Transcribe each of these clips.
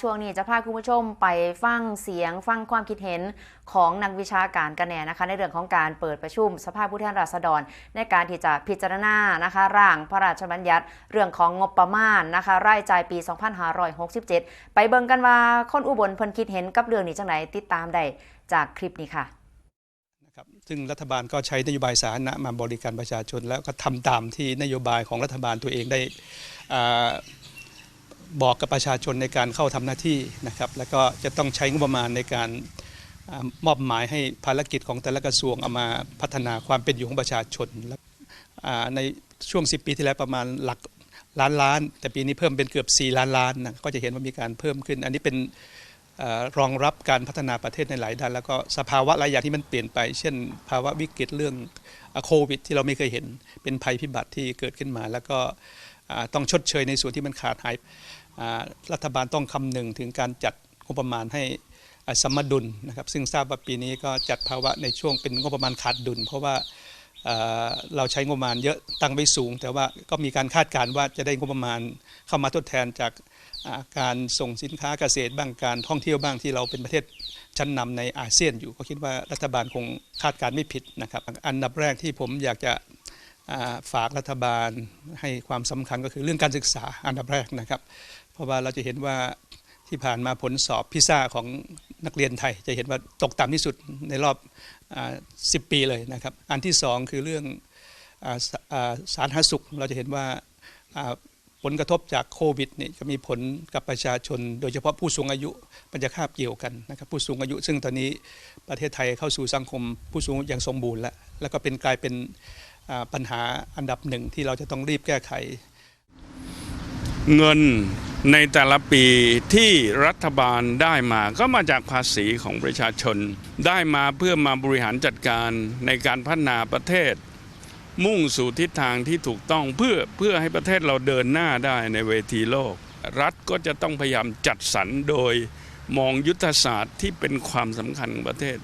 ช่วงนี้จะพาคุณผู้ชมไปฟังเสียงฟังความคิดเห็นของนักวิชาการกันแน่นะคะ ในเรื่องของการเปิดประชุมสภาผู้แทนราษฎร ในการที่จะพิจารณานะคะร่างพระราชบัญญัติเรื่องของงบประมาณนะคะรายจ่ายปี 2567 ไปเบิ่งกันว่าคนอุบลเพิ่นคิดเห็นกับเรื่องนี้จังไหนติดตามได้จากคลิปนี้ค่ะนะครับซึ่งรัฐบาลก็ใช้นโยบายสาธารณะมาบริการประชาชน แล้วก็ทำตามที่นโยบายของรัฐบาลตัวเองได้อา บอกกับประชาชนในการเข้าทำหน้าที่นะครับ แล้วก็จะต้องใช้งบประมาณในการมอบหมายให้ภารกิจของแต่ละกระทรวงเอามาพัฒนาความเป็นอยู่ของประชาชนในช่วง 10 ปีที่แล้วประมาณหลักล้านล้าน แต่ปีนี้เพิ่มเป็นเกือบ 4 ล้านล้านนะก็จะเห็นว่ามีการเพิ่มขึ้น อันนี้เป็นอรองรับการพัฒนาประเทศในหลายด้าน แล้วก็สภาวะหลายอย่างที่มันเปลี่ยนไป เช่น ภาวะวิกฤตเรื่องโควิด ที่เราไม่เคยเห็นเป็นภัยพิบัติที่เกิดขึ้นมา แล้วก็ต้องชดเชยในส่วนที่มันขาดหาย รัฐบาลต้องคำนึงถึงการจัดงบประมาณให้สมดุลนะครับ ซึ่งทราบว่าปีนี้ก็จัดภาวะในช่วงเป็นงบประมาณขาดดุล เพราะว่าเราใช้งบประมาณเยอะตั้งไว้สูง แต่ว่าก็มีการคาดการณ์ว่าจะได้งบประมาณเข้ามาทดแทนจากการส่งสินค้าเกษตรบ้างการท่องเที่ยวบ้างที่เราเป็นประเทศชั้นนำในอาเซียนอยู่ ก็คิดว่ารัฐบาลคงคาดการณ์ไม่ผิดนะครับ อันดับแรกที่ผมอยากจะฝากรัฐบาลให้ความสำคัญก็คือเรื่องการศึกษาอันดับแรกนะครับ ราะว่าเราจะเห็นว่าที่ผ่านมาผลสอบพิซซ่าของนักเรียนไทย จะเห็นว่าตกต่ำที่สุดในรอบอ10ปีเลยนะครับ อันที่สองคือเรื่องอาสาสาธารณสุข เราจะเห็นว่าผลกระทบจากโควิดนี่ก็มีผลกับประชาชน โดยเฉพาะผู้สูงอายุมันจะคาบเกี่ยวกันนะครับผู้สูงอายุ ซึ่งตอนนี้ประเทศไทยเข้าสู่สังคมผู้สูงอย่างสมบูรณ์แล้วแล้วก็เป็นกลายเป็นปัญหาอันดับหนึ่งที่เราจะต้องรีบแก้ไข เงิน ในแต่ละปีที่รัฐบาลได้มาก็มาจากภาษีของประชาชน ได้มาเพื่อมาบริหารจัดการในการพัฒนาประเทศ มุ่งสู่ทิศทางที่ถูกต้องเพื่อเพื่อให้ประเทศเราเดินหน้าได้ในเวทีโลก รัฐก็จะต้องพยายามจัดสรรโดยมองยุทธศาสตร์ที่เป็นความสำคัญของประเทศ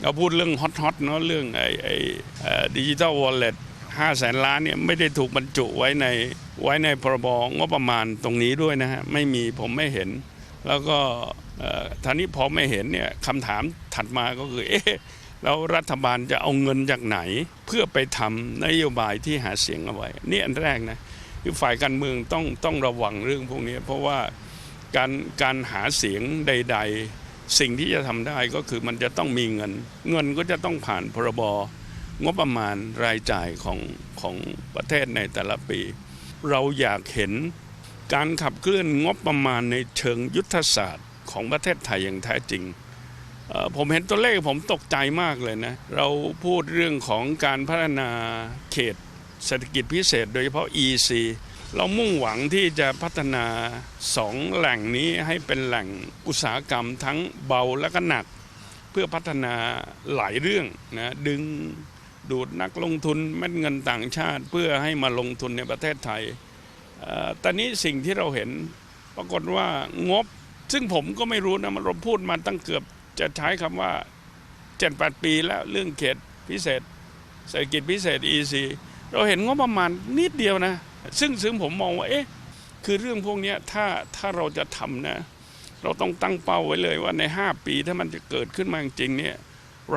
เราพูดเรื่องฮอตๆเนาะเรื่องไอ้ไอ้ดิจิทัลวอลเล็ต ห้าแสนล้านเนี่ยไม่ได้ถูกบรรจุไว้ในไว้ในพรบงบประมาณตรงนี้ด้วยนะฮะไม่มีผมไม่เห็น แล้วก็ท่านี้พอไม่เห็นเนี่ยคำถามถัดมาก็คือเอ๊ะแล้วรัฐบาลจะเอาเงินจากไหน เพื่อไปทำนโยบายที่หาเสียงเอาไว้นี่อันแรกนะคือฝ่ายการเมืองต้องต้องระวังเรื่องพวกนี้เพราะว่าการการหาเสียงใด ๆ สิ่งที่จะทำได้ก็คือมันจะต้องมีเงิน เงินก็จะต้องผ่านพรบ งบประมาณรายจ่ายของของประเทศในแต่ละปี เราอยากเห็นการขับเคลื่อนงบประมาณในเชิงยุทธศาสตร์ของประเทศไทยอย่างแท้จริง ผมเห็นตัวเลขผมตกใจมากเลยนะ เราพูดเรื่องของการพัฒนาเขตเศรษฐกิจพิเศษ โดยเฉพาะ EC เรามุ่งหวังที่จะพัฒนาสองแหล่งนี้ให้เป็นแหล่งอุตสาหกรรมทั้งเบาและก็หนัก เพื่อพัฒนาหลายเรื่องนะดึง ดูดนักลงทุนเม็ดเงินต่างชาติ เพื่อให้มาลงทุนในประเทศไทยตอนนี้สิ่งที่เราเห็นปรากฏว่างบ ซึ่งผมก็ไม่รู้นะมันเราพูดมาตั้งเกือบจะใช้คำว่าเจ็ดแปดปีแล้วเรื่องเขตพิเศษ เศรษฐกิจพิเศษ EC เราเห็นงบประมาณนิดเดียวนะ ซึ่งซึ่งผมมองว่าเอ๊ะคือเรื่องพวกนี้ถ้าถ้าเราจะทำนะ เราต้องตั้งเป้าไว้เลยว่าใน 5 ปีถ้ามันจะเกิดขึ้นมาจริงเนี่ย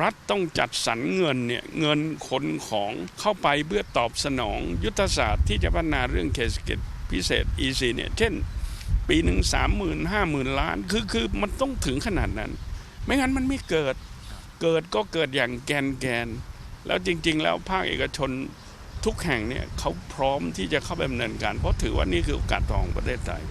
รัฐต้องจัดสรรเงินเนี่ยเงินขนของเข้าไปเพื่อตอบสนองยุทธศาสตร์ที่จะพัฒนาเรื่องเศรษฐกิจพิเศษ EC เนี่ยเช่น ปีหนึ่งสามหมื่นห้าหมื่นล้านคือคือมันต้องถึงขนาดนั้น ไม่งั้นมันไม่เกิดเกิดก็เกิดอย่างแกนแกน แล้วจริง ๆ แล้วภาคเอกชนทุกแห่งเนี่ยเขาพร้อมที่จะเข้าไปดำเนินการ เพราะถือว่านี่คือโอกาสทองประเทศไทย